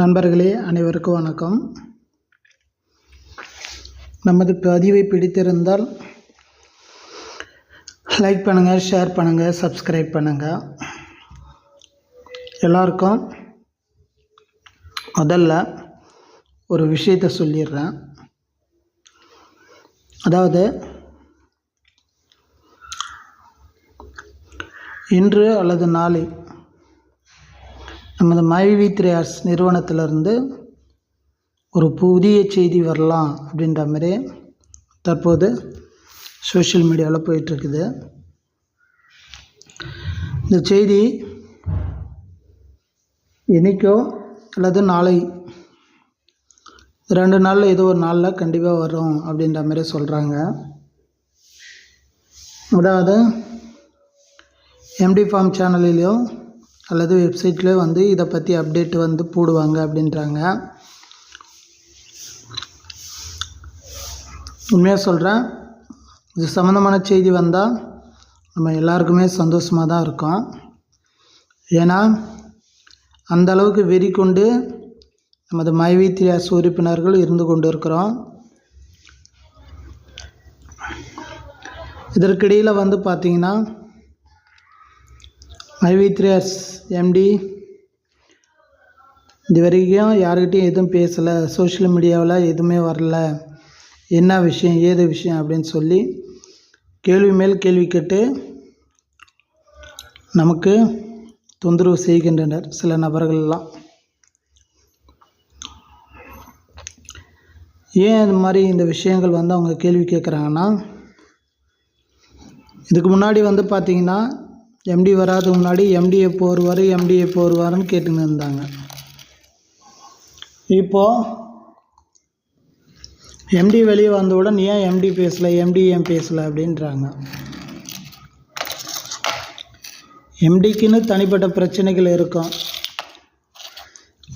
நண்பர்களே அனைவருக்கும் வணக்கம். நமது பதிவை பிடித்திருந்தால் லைக் பண்ணுங்கள் ஷேர் பண்ணுங்கள் சப்ஸ்கிரைப் பண்ணுங்கள் எல்லாருக்கும் முதல்ல ஒரு விஷயத்தை சொல்லிடுறேன். அதாவது இன்று அல்லது நாளை நமது மைவி த்ரேயர்ஸ் நிறுவனத்திலிருந்து ஒரு புதிய செய்தி வரலாம் அப்படின்ற மாதிரி தற்போது சோஷியல் மீடியாவில் போயிட்டுருக்குது. இந்த செய்தி இன்றைக்கோ அல்லது நாளை ரெண்டு நாளில் ஏதோ ஒரு நாளில் கண்டிப்பாக வரும் அப்படின்ற மாதிரி சொல்கிறாங்க அதாவது எம்டி ஃபார்ம் சேனல்லையோ அல்லது வெப்சைட்டில் வந்து இதை பற்றி அப்டேட் வந்து போடுவாங்க அப்படின்றாங்க. உண்மையாக சொல்கிறேன் இது சம்மந்தமான செய்தி வந்தால் நம்ம எல்லாருக்குமே சந்தோஷமாக தான் இருக்கும். ஏன்னா அந்த அளவுக்கு வெறி கொண்டு நமது மைவித்தியாஸ் உறுப்பினர்கள் இருந்து கொண்டு இருக்கிறோம் இதற்கிடையில் வந்து பார்த்திங்கன்னா மைவி த்ரேயர்ஸ் எம்டி இது வரைக்கும் யார்கிட்டையும் எதுவும் பேசலை. சோஷியல் மீடியாவில் எதுவுமே வரல. என்ன விஷயம் ஏது விஷயம் அப்படின்னு சொல்லி கேள்வி மேல் கேள்வி கேட்டு நமக்கு தொந்தரவு செய்கின்றனர் சில நபர்கள்லாம். ஏன் இது மாதிரி இந்த விஷயங்கள் வந்து அவங்க கேள்வி கேட்குறாங்கன்னா இதுக்கு முன்னாடி வந்து பார்த்திங்கன்னா எம்டி வராதுக்கு முன்னாடி எம்டி எப்போ வருவார் எம்டி எப்போ வருவாருன்னு கேட்டுன்னு இருந்தாங்க. இப்போது எம்டி வெளியே வந்தவுடன் ஏன் எம்டி பேசலை எம்டி ஏன் பேசலை அப்படின்றாங்க. எம்டிக்குன்னு தனிப்பட்ட பிரச்சனைகள் இருக்கும்.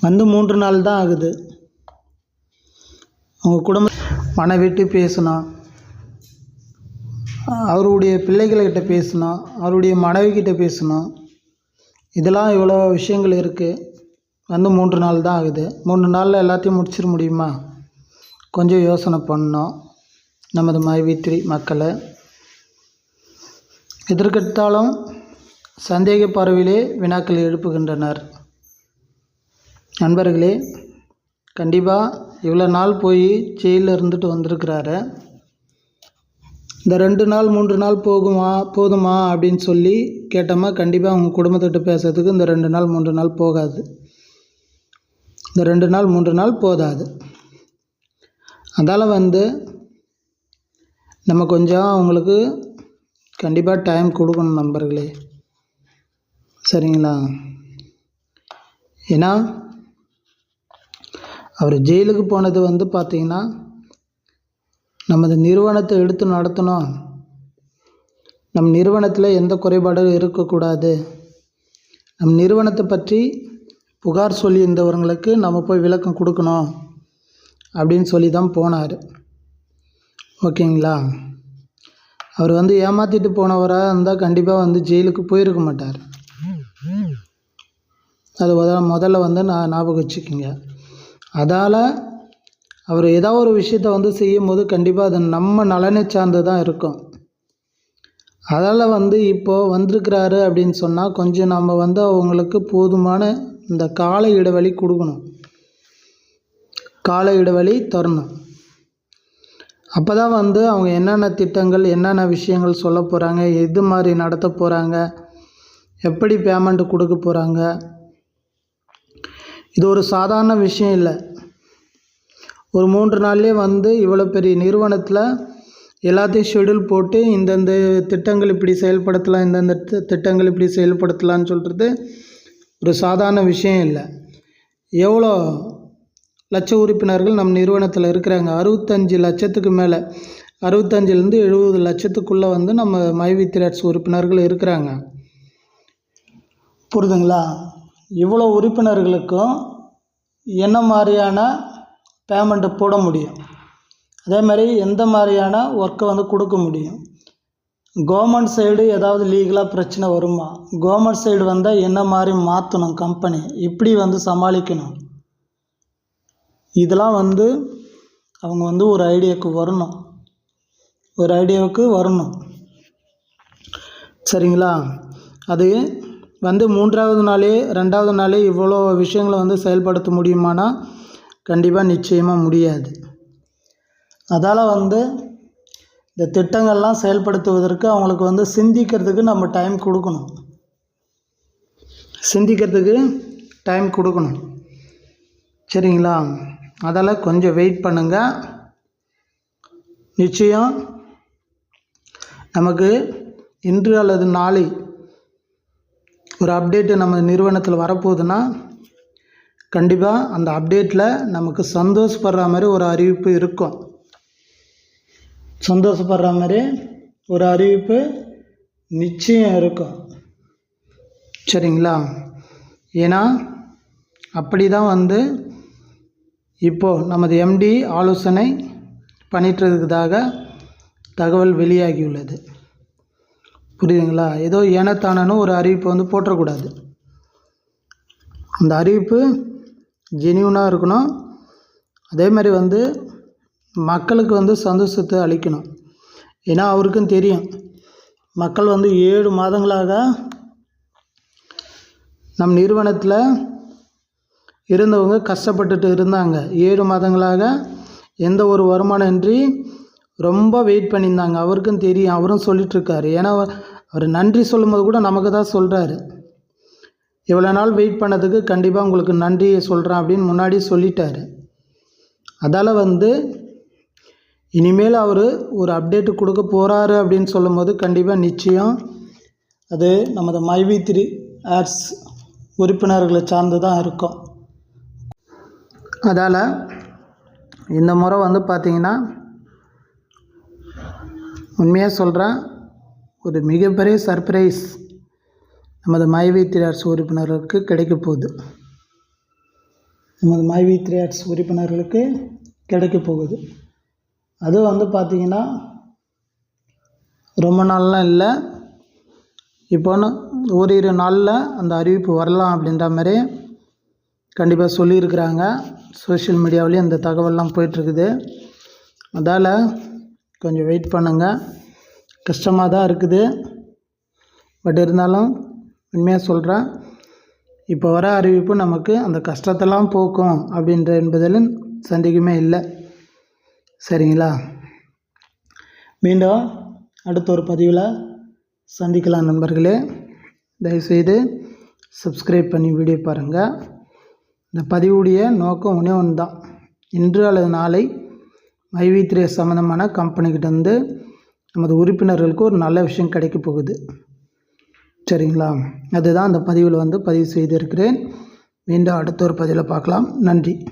வந்து மூன்று நாள் தான் ஆகுது. அவங்க குடும்ப மனை விட்டு பேசணும் அவருடைய பிள்ளைகள்கிட்ட பேசணும் அவருடைய மனைவிக்கிட்ட பேசணும் இதெல்லாம் இவ்வளோ விஷயங்கள் இருக்குது வந்து மூன்று நாள் தான் ஆகுது. மூன்று நாளில் எல்லாத்தையும் முடிச்சிட முடியுமா? கொஞ்சம் யோசனை பண்ணோம். நமது மனைவித்திரி மக்களை. எதற்கெடுத்தாலும் சந்தேக பார்வையிலே வினாக்கள் எழுப்புகின்றனர். நண்பர்களே கண்டிப்பாக இவ்வளோ நாள் போய் ஜெயிலில் இருந்துட்டு வந்திருக்கிறாரு. இந்த ரெண்டு நாள் மூன்று நாள் போகுமா போதுமா அப்படின்னு சொல்லி கேட்டோமா கண்டிப்பாக அவங்க குடும்பத்திட்ட பேசுறதுக்கு இந்த ரெண்டு நாள் மூன்று நாள் போகாது. இந்த ரெண்டு நாள் மூன்று நாள் போதாது. அதால் வந்து நம்ம கொஞ்சம் அவங்களுக்கு கண்டிப்பாக டைம் கொடுக்கணும் நண்பர்களே. சரிங்களா? ஏன்னா அவர் ஜெயிலுக்கு போனது வந்து பார்த்திங்கன்னா நமது நிறுவனத்தை எடுத்து நடத்தணும். நம் நிறுவனத்தில் எந்த குறைபாடும் இருக்கக்கூடாது. நம் நிறுவனத்தை பற்றி புகார் சொல்லியிருந்தவர்களுக்கு நம்ம போய் விளக்கம் கொடுக்கணும் அப்படின்னு சொல்லி தான் போனார். ஓகேங்களா? அவர் வந்து ஏமாற்றிட்டு போனவராக இருந்தால் கண்டிப்பாக வந்து ஜெயிலுக்கு போயிருக்க மாட்டார். அது முதல்ல முதல்ல வந்து நான் ஞாபகம் வச்சுக்கோங்க. அதால் அவர் ஏதோ ஒரு விஷயத்த வந்து செய்யும்போது கண்டிப்பாக அது நம்ம நலனை சார்ந்து தான் இருக்கும். அதால் வந்து இப்போது வந்திருக்கிறாரு அப்படின்னு சொன்னால் கொஞ்சம் நம்ம வந்து அவங்களுக்கு போதுமான இந்த கால இடைவெளி கொடுக்கணும். கால இடைவெளி தரணும். அப்போ தான் வந்து அவங்க என்னென்ன திட்டங்கள் என்னென்ன விஷயங்கள் சொல்ல போகிறாங்க எது மாதிரி நடத்த போகிறாங்க எப்படி பேமெண்ட் கொடுக்க போகிறாங்க இது ஒரு சாதாரண விஷயம் இல்லை. ஒரு மூன்று நாள்லேயே வந்து இவ்வளோ பெரிய நிறுவனத்தில் எல்லாத்தையும் ஷெடியூல் போட்டு இந்தந்த திட்டங்கள் இப்படி செயல்படுத்தலாம் இந்தந்த திட்டங்கள் இப்படி செயல்படுத்தலாம்னு சொல்கிறது ஒரு சாதாரண விஷயம் இல்லை. எவ்வளோ லட்ச உறுப்பினர்கள் நம் நிறுவனத்தில் இருக்கிறாங்க? அறுபத்தஞ்சு லட்சத்துக்கு மேலே. அறுபத்தஞ்சிலேருந்து எழுபது லட்சத்துக்குள்ளே வந்து நம்ம மைவி திராட்ஸ் உறுப்பினர்கள் இருக்கிறாங்க. புரிதுங்களா? இவ்வளோ உறுப்பினர்களுக்கும் என்ன மாதிரியான பேமெண்ட்டு போட முடியும். அதே மாதிரி எந்த மாதிரியான ஒர்க்கை வந்து கொடுக்க முடியும். கவர்மெண்ட் சைடு ஏதாவது லீகலாக பிரச்சனை வருமா? கவர்மெண்ட் சைடு வந்தால் என்ன மாதிரி மாற்றணும் கம்பெனி இப்படி வந்து சமாளிக்கணும். இதெல்லாம் வந்து அவங்க வந்து ஒரு ஐடியாவுக்கு வரணும். ஒரு ஐடியாவுக்கு வரணும். சரிங்களா? அது வந்து மூன்றாவது நாளே ரெண்டாவது நாளே இவ்வளோ விஷயங்களை வந்து செயல்படுத்த முடியுமானா கண்டிப்பாக நிச்சயமாக முடியாது. அதால் வந்து இந்த திட்டங்கள்லாம் செயல்படுத்துவதற்கு அவங்களுக்கு வந்து சிந்திக்கிறதுக்கு நம்ம டைம் கொடுக்கணும். சிந்திக்கிறதுக்கு டைம் கொடுக்கணும். சரிங்களா? அதால் கொஞ்சம் வெயிட் பண்ணுங்கள் நிச்சயம் நமக்கு இன்று அல்லது நாளை ஒரு அப்டேட்டு நம்ம நிறுவனத்தில் வரப்போகுதுன்னா கண்டிப்பாக அந்த அப்டேட்டில் நமக்கு சந்தோஷப்படுற மாதிரி ஒரு அறிவிப்பு இருக்கும். சந்தோஷப்படுற மாதிரி ஒரு அறிவிப்பு நிச்சயம் இருக்கும். சரிங்களா? ஏன்னா அப்படி தான் வந்து இப்போது நமது எம்டி ஆலோசனை பண்ணிட்டுறதுக்காக தகவல் வெளியாகியுள்ளது. புரியுதுங்களா? ஏதோ ஏனத்தானன்னு ஒரு அறிவிப்பு வந்து போட்டக்கூடாது அந்த அறிவிப்பு ஜெனியூனாக இருக்கணும். அதே மாதிரி வந்து மக்களுக்கு வந்து சந்தோஷத்தை அளிக்கணும். ஏன்னா அவருக்கும் தெரியும். மக்கள் வந்து ஏழு மாதங்களாக நம் நிறுவனத்தில் இருந்தவங்க கஷ்டப்பட்டுட்டு இருந்தாங்க. ஏழு மாதங்களாக எந்த ஒரு வருமானம் இன்றி ரொம்ப வெயிட் பண்ணியிருந்தாங்க. அவருக்கும் தெரியும். அவரும் சொல்லிகிட்ருக்காரு ஏன்னா அவர் நன்றி சொல்லும்போது கூட நமக்கு தான் சொல்கிறாரு இவ்வளோ நாள் வெயிட் பண்ணதுக்கு கண்டிப்பாக உங்களுக்கு நன்றியை சொல்கிறேன் அப்படின்னு முன்னாடி சொல்லிட்டாரு. அதால் வந்து இனிமேல் அவர் ஒரு அப்டேட்டு கொடுக்க போகிறாரு அப்படின்னு சொல்லும்போது கண்டிப்பாக நிச்சயம் அது நமது மைவி த்ரீ ஆட்ஸ் உறுப்பினர்களை சார்ந்து தான் இருக்கும். அதால் இந்த முறை வந்து பார்த்திங்கன்னா உண்மையாக சொல்கிறேன் ஒரு மிகப்பெரிய சர்ப்ரைஸ் நமது மைவி த்ரீ உறுப்பினர்களுக்கு கிடைக்க போகுது. நமது மைவி உறுப்பினர்களுக்கு கிடைக்க போகுது. அதுவும் வந்து பார்த்திங்கன்னா ரொம்ப நாள்லாம் இல்லை. இப்போன்னு ஓரிரு நாளில் அந்த அறிவிப்பு வரலாம் அப்படின்ற மாதிரி கண்டிப்பாக சொல்லியிருக்கிறாங்க. சோஷியல் மீடியாவிலையும் அந்த தகவல்லாம் போயிட்டுருக்குது. அதால் கொஞ்சம் வெயிட் பண்ணுங்கள் கஷ்டமாக தான் இருக்குது. பட் இருந்தாலும் உண்மையாக சொல்கிறேன் இப்போ வர அறிவிப்பு நமக்கு அந்த கஷ்டத்தெல்லாம் போக்கும் அப்படின்ற என்பதில் சந்தேகமே இல்லை. சரிங்களா? மீண்டும் அடுத்த ஒரு பதிவில் சந்திக்கலாம் நண்பர்களே. தயவுசெய்து சப்ஸ்கிரைப் பண்ணி வீடியோ பாருங்கள் இந்த பதிவுடைய நோக்கம் ஒன்றே ஒன்று தான் இன்று அல்லது நாளை மைவி த்ரீ சம்மந்தமான கம்பெனிக்கிட்டேருந்து நமது உறுப்பினர்களுக்கு ஒரு நல்ல விஷயம் கிடைக்க போகுது. சரிங்களா? அதுதான் அந்த பதிவில் வந்து பதிவு செய்திருக்கிறேன். மீண்டும் அடுத்த ஒரு பதிவில் பார்க்கலாம். நன்றி.